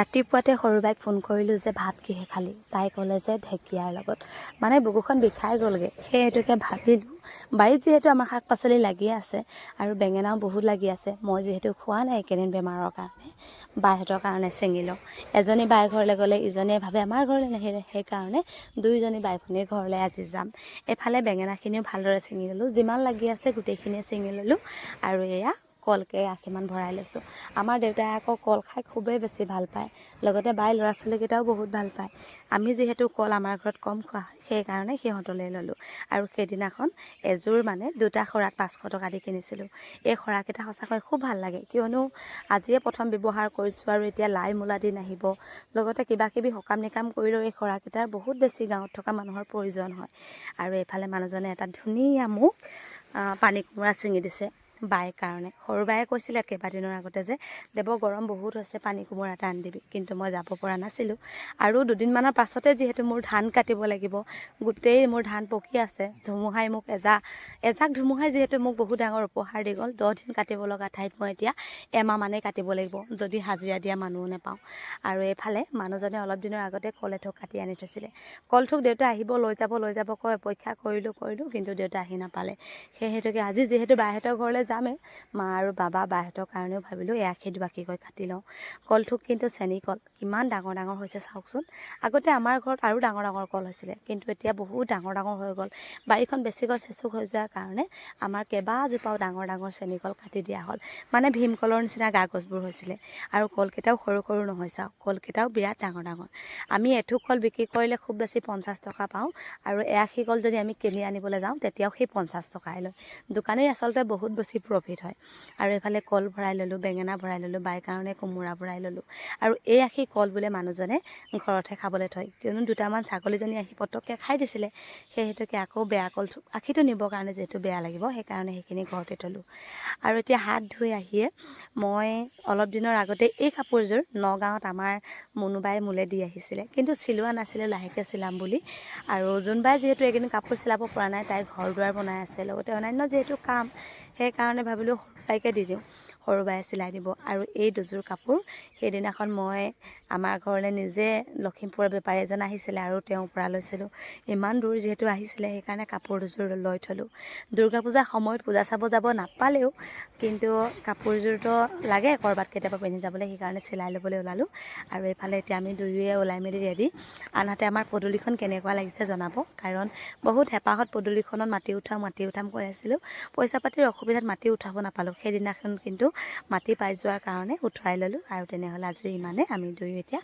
ৰাতিপুৱাতে সৰু bike phone কৰিলোঁ যে ভাত কিহে খালি? তাই ক'লে যে ঢেকীয়াৰ লগত। মানে বুকুখন বিষাই গ'লগৈ। সেই হেতুকে ভাবিলোঁ বাৰীত যিহেতু আমাৰ শাক পাচলি লাগি আছে আৰু বেঙেনাও বহুত লাগি আছে মই যিহেতু খোৱা নাই এইকেইদিন বেমাৰৰ কাৰণে বাইহঁতৰ কাৰণে ছিঙি লওঁ। এজনী বাই ঘৰলৈ গ'লে ইজনীয়ে ভাবে আমাৰ ঘৰলৈ নাহিলে। সেইকাৰণে দুয়োজনী বাই ভনীৰ ঘৰলৈ আজি যাম। এফালে বেঙেনাখিনিও ভালদৰে ছিঙি ল'লোঁ যিমান লাগি আছে গোটেইখিনিয়ে ছিঙি ল'লোঁ আৰু এয়া কলকে আশীমান ভৰাই লৈছোঁ। আমাৰ দেউতাই আকৌ কল খাই খুবেই বেছি ভাল পায়। লগতে বাই ল'ৰা ছোৱালীকেইটাও বহুত ভাল পায়। আমি যিহেতু কল আমাৰ ঘৰত কম খোৱা হয় সেইকাৰণে সিহঁতলৈ ল'লোঁ। আৰু সেইদিনাখন এযোৰ মানে দুটা খৰাত পাঁচশ টকা দি কিনিছিলোঁ। এই খৰাকেইটা সঁচাকৈ খুব ভাল লাগে। কিয়নো আজিয়ে প্ৰথম ব্যৱহাৰ কৰিছোঁ আৰু এতিয়া লাই মূলা দিন আহিব লগতে কিবা কিবি সকাম নিকাম কৰিলেও এই খৰাকেইটাৰ বহুত বেছি গাঁৱত থকা মানুহৰ প্ৰয়োজন হয়। আৰু এইফালে মানুহজনে এটা ধুনীয়া মোক পানী কোমোৰা ছিঙি দিছে। বাই কাৰণে। সৰু বায়ে কৈছিলে কেইবাদিনৰ আগতে যে দেৱ গৰম বহুত হৈছে পানী কোমোৰা এটা আনি দিবি কিন্তু মই যাব পৰা নাছিলোঁ। আৰু দুদিনমানৰ পাছতে যিহেতু মোৰ ধান কাটিব লাগিব গোটেই মোৰ ধান পকি আছে। ধুমুহাই মোক এজাক এজাক ধুমুহাই যিহেতু মোক বহুত ডাঙৰ উপহাৰ দি গ'ল। দহ দিন কাটিব লগা ঠাইত মই এতিয়া এমাহ মানেই কাটিব লাগিব যদি হাজিৰা দিয়া মানুহো নেপাওঁ। আৰু এইফালে মানুহজনে অলপ দিনৰ আগতে কল এথোক কাটি আনি থৈছিলে। কলথোক দেউতা আহিব লৈ যাব লৈ যাব কৈ অপেক্ষা কৰিলোঁ কৰিলোঁ কিন্তু দেউতা আহি নাপালে। সেই হেতুকে আজি যিহেতু বাইহঁতৰ ঘৰলৈ যামেই মা আৰু বাবা বাইহঁতৰ কাৰণেও ভাবিলোঁ এআশী দুআশীকৈ কাটি লওঁ। কলথোক কিন্তু চেনী কল। কিমান ডাঙৰ ডাঙৰ হৈছে চাওকচোন। আগতে আমাৰ ঘৰত আৰু ডাঙৰ ডাঙৰ কল হৈছিলে। কিন্তু এতিয়া বহুত ডাঙৰ ডাঙৰ হৈ গ'ল। বাৰীখন বেছিকৈ চেচুক হৈ যোৱাৰ কাৰণে আমাৰ কেইবাজোপাও ডাঙৰ ডাঙৰ চেনী কল কাটি দিয়া হ'ল। মানে ভীমকলৰ নিচিনা গা গছবোৰ হৈছিলে। আৰু কলকেইটাও সৰু সৰু নহয় চাওক। কলকেইটাও বিৰাট ডাঙৰ ডাঙৰ। আমি এথোক কল বিক্ৰী কৰিলে খুব বেছি পঞ্চাছ টকা পাওঁ। আৰু এআশী কল যদি আমি কিনি আনিবলৈ যাওঁ তেতিয়াও সেই পঞ্চাছ টকাই লয়। দোকানীৰ আচলতে বহুত বেছি প্ৰফিট হয়। আৰু এইফালে কল ভৰাই ল'লোঁ বেঙেনা ভৰাই ল'লোঁ বাই কাৰণে কোমোৰা ভৰাই ল'লোঁ। আৰু এই আশী কল বোলে মানুহজনে ঘৰতহে খাবলৈ থয়। কিয়নো দুটামান ছাগলীজনী আহি পটককৈ খাই দিছিলে। সেই হেতুকে আকৌ বেয়া কল আশীটো নিবৰ কাৰণে যিহেতু বেয়া লাগিব সেইকাৰণে সেইখিনি ঘৰতে থ'লোঁ। আৰু এতিয়া হাত ধুই আহিয়ে মই অলপ দিনৰ আগতে এই কাপোৰযোৰ নগাঁৱত আমাৰ মুনুবাই মোলে দি আহিছিলে। কিন্তু চিলোৱা নাছিলে লাহেকৈ চিলাম বুলি। আৰু যোনবাই যিহেতু এইকেইদিন কাপোৰ চিলাব পৰা নাই তাই ঘৰ দুৱাৰ বনাই আছে। লগতে অন্যান্য যিহেতু কাম সেইকাৰণে ভাবিলোঁ সৰু দি দিওঁ। সৰু বায়ে চিলাই দিব আৰু এই দুযোৰ কাপোৰ সেইদিনাখন মই আমাৰ ঘৰলৈ নিজে লখিমপুৰৰ বেপাৰী এজন আহিছিলে আৰু তেওঁৰ পৰা লৈছিলোঁ। ইমান দূৰ যিহেতু আহিছিলে সেইকাৰণে কাপোৰ দুযোৰ লৈ থলোঁ। দুৰ্গা পূজাৰ সময়ত পূজা চাব যাব নাপালেও কিন্তু কাপোৰযোৰতো লাগে ক'ৰবাত কেতিয়াবা পিন্ধি যাবলৈ সেইকাৰণে চিলাই ল'বলৈ ওলালোঁ। আৰু এইফালে এতিয়া আমি দুয়োৱে ওলাই মেলি ৰেডি আনহাতে আমাৰ পদূলিখন কেনেকুৱা লাগিছে জনাব কাৰণ বহুত হেঁপাহত পদূলিখনত মাটি উঠাম মাটি উঠাম কৈ আছিলোঁ। পইচা পাতিৰ অসুবিধাত মাটি উঠাব নাপালোঁ। সেইদিনাখন কিন্তু মাটি পাই যোৱাৰ কাৰণে উঠুৱাই ল'লোঁ আৰু তেনেহ'লে আজি ইমানে আমি দুয়ো এতিয়া